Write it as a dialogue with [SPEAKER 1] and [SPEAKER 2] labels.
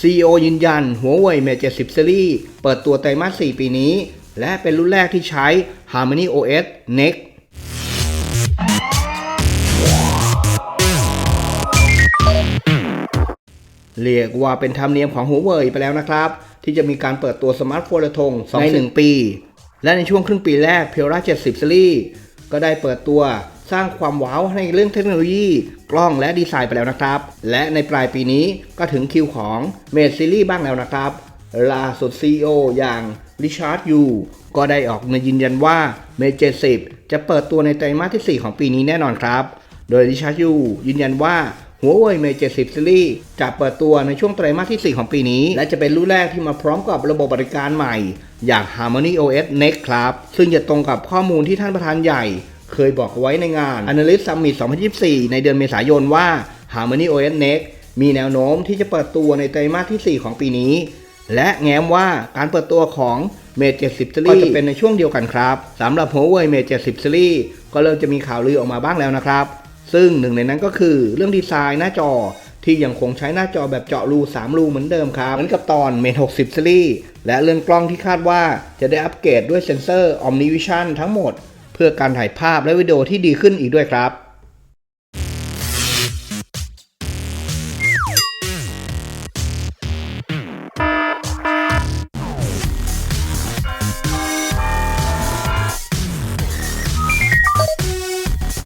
[SPEAKER 1] CEO ยืนยัน Huawei Mate 70 Series เปิดตัวไตรมาส 4 ปีนี้ และเป็นรุ่นแรกที่ใช้ Harmony OS Next เรียกว่าเป็นธรรมเนียมของ Huawei ไปแล้วนะครับ ที่จะมีการเปิดตัวสมาร์ทโฟนระทงใน 1 ปี และในช่วงครึ่งปีแรก p i o r a 70 Series ก็ได้เปิดตัว สร้างความว้าวในเรื่องเทคโนโลยี กล้องและดีไซน์ไปแล้วนะครับ และในปลายปีนี้ก็ถึงคิวของ Mate Series บ้างแล้วนะครับล่าสุด CEO อย่าง Richard Yu ก็ได้ออกมายืนยันว่า Mate 70จะเปิดตัวในไตรมาสที่ 4 ของปีนี้แน่นอนครับ โดย Richard Yu ยืนยันว่า Huawei Mate 70 Series จะเปิดตัวในช่วงไตรมาสที่ 4 ของปีนี้ และจะเป็นรุ่นแรกที่มาพร้อมกับระบบบริการใหม่ อย่าง Harmony OS Next ครับ ซึ่งจะตรงกับข้อมูลที่ท่านประธานใหญ่ เคยบอกไว้ในงาน Analyst Summit 2024 ในเดือนเมษายนว่า Harmony OS Next มีแนวโน้มที่จะเปิดตัวในไตรมาสที่ 4 ของปีนี้ และแง้มว่าการเปิดตัวของ Mate 70 Series ก็จะเป็นในช่วงเดียวกันครับสำหรับ Huawei Mate 70 Series ก็เริ่มจะมีข่าวลือออกมาบ้างแล้วนะครับ ซึ่งหนึ่งในนั้นก็คือเรื่องดีไซน์หน้าจอที่ยังคงใช้หน้าจอแบบเจาะรู 3 รูเหมือนเดิมครับ เหมือนกับตอน Mate 60 Series และเรือนกล้องที่คาดว่าจะได้อัปเกรดด้วยเซ็นเซอร์ Omnivision ทั้งหมด เพื่อการถ่ายภาพและวิดีโอที่ดีขึ้นอีกด้วยครับ